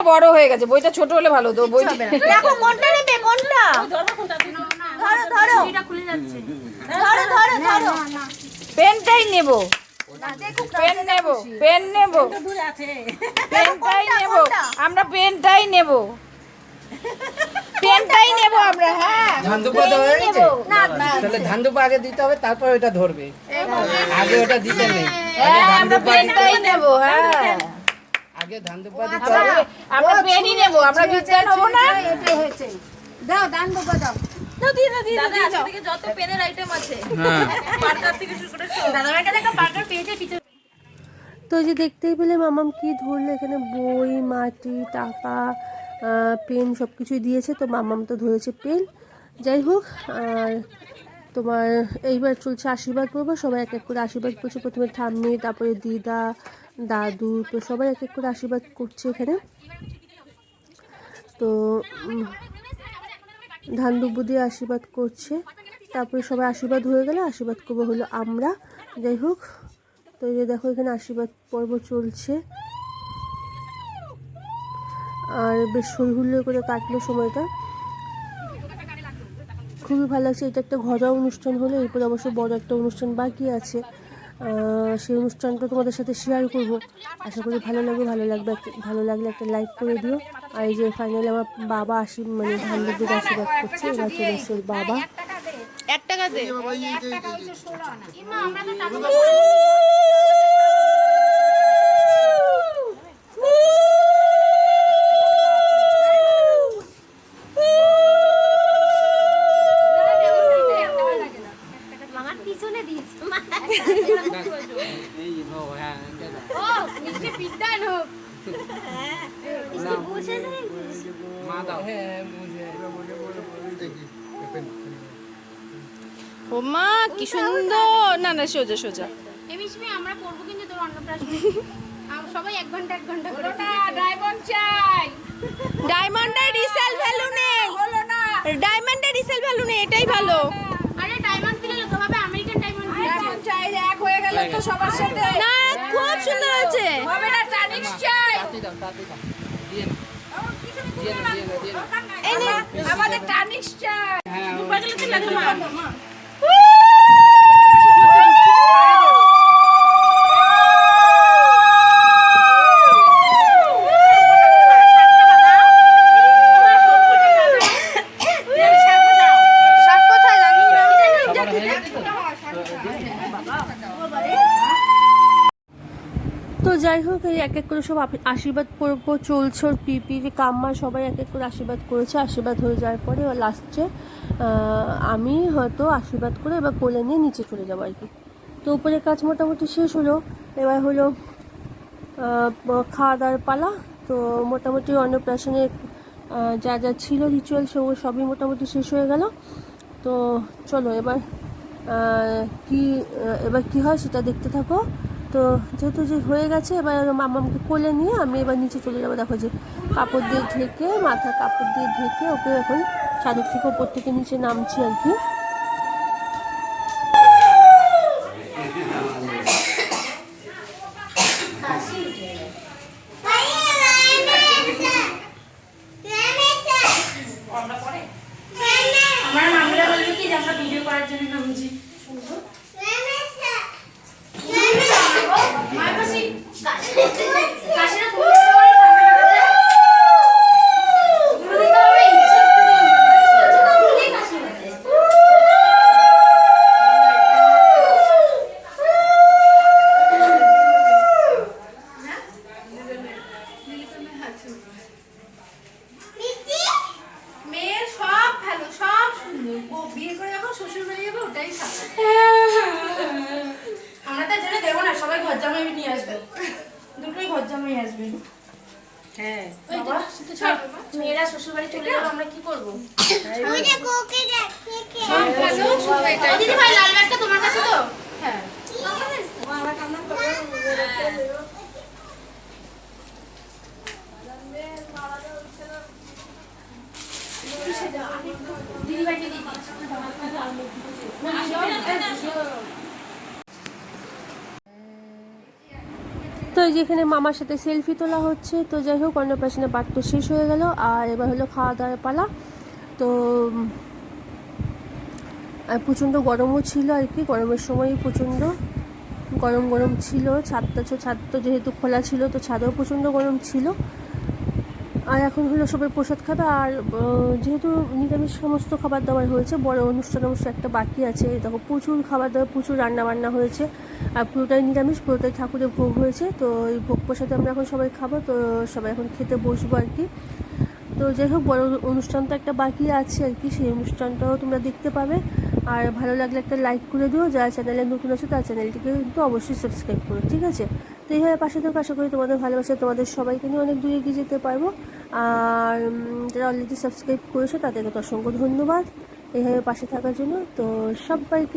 বড় হয়ে গেছে বইটা ছোট হলে ভালো তো বইটা দেখো কোনটা নেবে কোনটা ধরো। ধরো ধরো। ধরো ধরো পেনটাই নেব। পেন নেব পেন নেব। পেনটাই নেব। আমরা পেনটাই নেব। পেনটাই নেব আমরা হ্যাঁ। ধান দুপা দেওয়া হয়ে গেছে? তাহলে ধান দুপা আগে দিতে হবে তারপর ওটা ধরবে। আগে ওটা দিতে নেই। হ্যাঁ আমরা পেনটাই নেব হ্যাঁ। আগে ধান দিতে হবে। আমরা পেনই নেব আমরা না? দাও দান বাবা দাও। যত পেনের আইটেম আছে হ্যাঁ। পার্কার থেকে শুরু করে সব। একটা পার্কার পেয়েছে পিছনে তো যে দেখতেই পেলে মামাম কি ধরলো এখানে বই মাটি টাকা পেন সব কিছুই দিয়েছে তো মামাম তো ধরেছে পেন। যাই হোক আর তোমার এইবার চলছে আশীর্বাদ করব সবাই এক এক করে আশীর্বাদ করছে। প্রথমে ঠাম্মি, তারপরে দিদা, দাদু, তো সবাই এক এক করে আশীর্বাদ করছে এখানে। তো ধান দিয়ে আশীর্বাদ করছে। তারপরে সবাই আশীর্বাদ হয়ে গেলে, আশীর্বাদ করব হলো আমরা। যাই হোক, তো এই যে দেখো এখানে আশীর্বাদ পর্ব চলছে। আর বেশ হুল্লোড় করে কাটলো সময়টা। খুবই ভালো লাগছে। এটা একটা ঘরোয়া অনুষ্ঠান হলো এরপরে অবশ্য বড় একটা অনুষ্ঠান বাকি আছে। আহ, সেই অনুষ্ঠানটা তোমাদের সাথে শেয়ার করব। আশা করি ভালো লাগবে ভালো লাগবে ভালো লাগলে একটা লাইক করে দিও। আর এই যে ফাইনালি আমার বাবা আসি মানে ধানদের আশীর্বাদ করছে এবার চলে এসছে বাবা। এক টাকা দে আমার পিছনে দিয়েছে এই নো হ্যাঁ ও মিষ্টি বিদ্যান হোক মিষ্টি বসেছে মা দাও হ্যাঁ ও কি সুন্দর। না না, সোজা সোজা। ডায়মন্ড ডায়মন্ডের ভ্যালু নেই। ডায়মন্ডের রিসেল ভ্যালু নেই, এটাই ভালো আরে ডায়মন্ড দিলে তো হবে আমেরিকান ডায়মন্ড ডায়মন্ড চাই তো সবার সাথে। না খুব সুন্দর হয়েছে। হবে না চাই তাতে দাও তাতে দাও দিয়ে নাও। দিয়ে নাও, দিয়ে নাও, দিয়ে নাও। এই নে, আমাদের টানিক্স চাই হ্যাঁ সবার হয়ে গেছে তো? তো যাই হোক, এই এক এক করে সব আশীর্বাদ পর্ব চলছে ওর পিপি কাম্মা সবাই এক এক করে আশীর্বাদ করেছে, আশীর্বাদ হয়ে যাওয়ার পরে এবার লাস্টে আমি হয়তো আশীর্বাদ করে এবার কোলে নিয়ে নিচে চলে যাব আর কি। তো উপরের কাজ মোটামুটি শেষ হলো, এবার হলো খাওয়া দাওয়ার পালা। তো মোটামুটি অন্নপ্রাশনে যা যা ছিল রিচুয়াল সেগুলো সবই মোটামুটি শেষ হয়ে গেল। তো চলো এবার কি এবার কি হয় সেটা দেখতে থাকো। তো যেহেতু যে হয়ে গেছে, এবার মামাকে কোলে নিয়ে আমি এবার নিচে চলে যাব। দেখো যে কাপড় দিয়ে ঢেকে মাথা কাপড় দিয়ে ঢেকে ওকে এখন চাদর থেকে ওপর থেকে নিচে নামছি আর কি। আমার ভিডিও করার জন্য নামছি। 法师，法师。ঘর জামাই নিয়ে আসবে দুটোই ঘর জামাই আসবে হ্যাঁ মেয়েরা শ্বশুর বাড়ি চলে যাবে আমরা কি করব দিদি ভাই লাল ব্যাগটা তোমার কাছে তো হ্যাঁ দিদি তো এই যেখানে মামার সাথে সেলফি তোলা হচ্ছে, তো যাই হোক, অন্নপ্রাশনের পাঠ তো শেষ হয়ে গেল। আর এবার হলো খাওয়া দাওয়ার পালা। তো আর প্রচণ্ড গরমও ছিল আর কি, গরমের সময়ই প্রচণ্ড গরম গরম ছিল। ছাদটা ছাদ তো যেহেতু খোলা ছিল, তো ছাদেও প্রচণ্ড গরম ছিল। আর এখন হলো সবাই প্রসাদ খাবে, আর যেহেতু নিরামিষ সমস্ত খাবার দাবার হয়েছে, বড় অনুষ্ঠান অবশ্য একটা বাকি আছে। দেখো, প্রচুর খাবার দাবার, প্রচুর রান্না বান্না হয়েছে, আর পুরোটাই নিরামিষ, পুরোটাই ঠাকুরের ভোগ হয়েছে। তো এই ভোগ প্রসাদে আমরা এখন সবাই খাব, তো সবাই এখন খেতে বসবো আর কি। তো যাই হোক, বড় অনুষ্ঠান তো একটা বাকি আছে আর কি, সেই অনুষ্ঠানটাও তোমরা দেখতে পাবে। আর ভালো লাগলে একটা লাইক করে দিও, যারা চ্যানেলে নতুন আছে তার চ্যানেলটিকে কিন্তু অবশ্যই সাবস্ক্রাইব করো, ঠিক আছে? তো এইভাবে পাশে থাকো, আশা করি তোমাদের ভালোবাসা, তোমাদের সবাইকে নিয়ে অনেক দূরে এগিয়ে যেতে পারব। আর যারা অলরেডি সাবস্ক্রাইব করেছ, তাদেরকে তো অসংখ্য ধন্যবাদ। এইভাবে পাশে থাকার জন্য তো সবাইকে